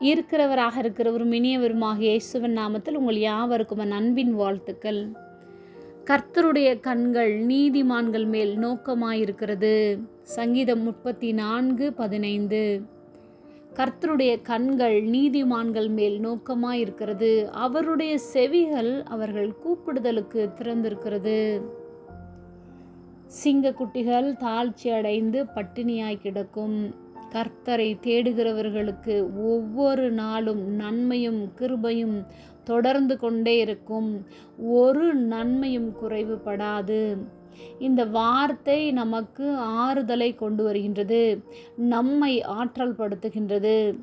இருக்கிறவராக இருக்கிறவரும் இனியவருமாக இயேசுவின் நாமத்தில் உங்கள் யாவருக்கும் அன்பின் வாழ்த்துக்கள். கர்த்தருடைய கண்கள் நீதிமான்கள் மேல் நோக்கமாயிருக்கிறது. சங்கீதம் முப்பத்தி நான்கு பதினைந்து. கர்த்தருடைய கண்கள் நீதிமான்கள் மேல் நோக்கமாயிருக்கிறது. அவருடைய செவிகள் அவர்கள் கூப்பிடுதலுக்கு திறந்திருக்கிறது. சிங்கக்குட்டிகள் தாழ்ச்சி அடைந்து பட்டினியாய் கிடக்கும். கர்த்தரை தேடுகிறவர்களுக்கு ஒவ்வொரு நாளும் நன்மையும் கிருபையும் தொடர்ந்து கொண்டே இருக்கும். ஒரு நன்மையும் குறைவுபடாது. இந்த வார்த்தை நமக்கு ஆறுதலை கொண்டு வருகின்றது நம்மை ஆற்றல் படுத்துகின்றது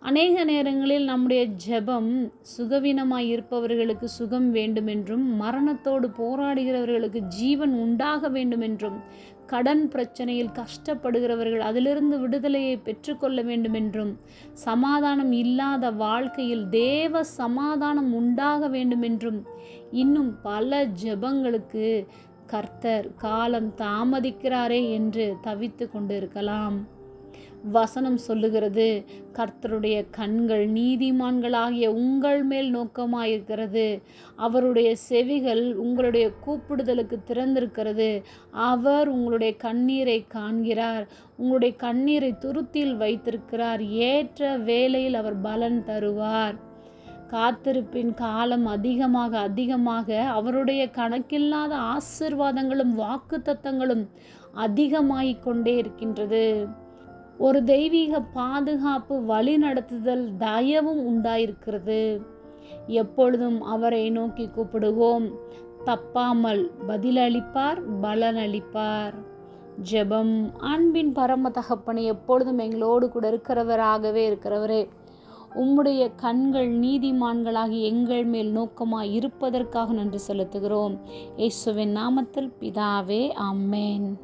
அநேக நேரங்களில் நம்முடைய ஜெபம் சுகவீனமாய் இருப்பவர்களுக்கு சுகம் வேண்டுமென்றும் மரணத்தோடு போராடுகிறவர்களுக்கு ஜீவன் உண்டாக வேண்டுமென்றும் கடன் பிரச்சனையில் கஷ்டப்படுகிறவர்கள் அதிலிருந்து விடுதலையை பெற்றுக்கொள்ள வேண்டுமென்றும் சமாதானம் இல்லாத வாழ்க்கையில் தேவ சமாதானம் உண்டாக வேண்டுமென்றும் இன்னும் பல ஜெபங்களுக்கு கர்த்தர் காலம் தாமதிக்கிறாரே என்று தவித்து கொண்டிருக்கலாம். வசனம் சொல்லுகிறது. கர்த்தருடைய கண்கள் நீதிமான்களாகிய உங்கள் மேல் நோக்கமாயிருக்கிறது. அவருடைய செவிகள் உங்களுடைய கூப்பிடுதலுக்கு திறந்திருக்கிறது. அவர் உங்களுடைய கண்ணீரை காண்கிறார். உங்களுடைய கண்ணீரை துருத்தியில் வைத்திருக்கிறார். ஏற்ற வேலையில் அவர் பலன் தருவார். காத்திருப்பின் காலம் அதிகமாக அதிகமாக அவருடைய கணக்கில்லாத ஆசிர்வாதங்களும் வாக்கு தத்தங்களும் அதிகமாகிக் கொண்டே இருக்கின்றது. ஒரு தெய்வீக பாதுகாப்பு வழிநடத்துதல் தயவும் உண்டாயிருக்கிறது. எப்பொழுதும் அவரை நோக்கி கூப்பிடுவோம். தப்பாமல் பதிலளிப்பார் பலனளிப்பார். ஜெபம். அன்பின் பரம தகப்பனை எப்பொழுதும் எங்களோடு கூட இருக்கிறவராகவே இருக்கிறவரே உம்முடைய கண்கள் நீதிமான்களாகி எங்கள் மேல் நோக்கமாக இருப்பதற்காக நன்றி செலுத்துகிறோம். இயேசுவின் நாமத்தில் பிதாவே அம்மேன்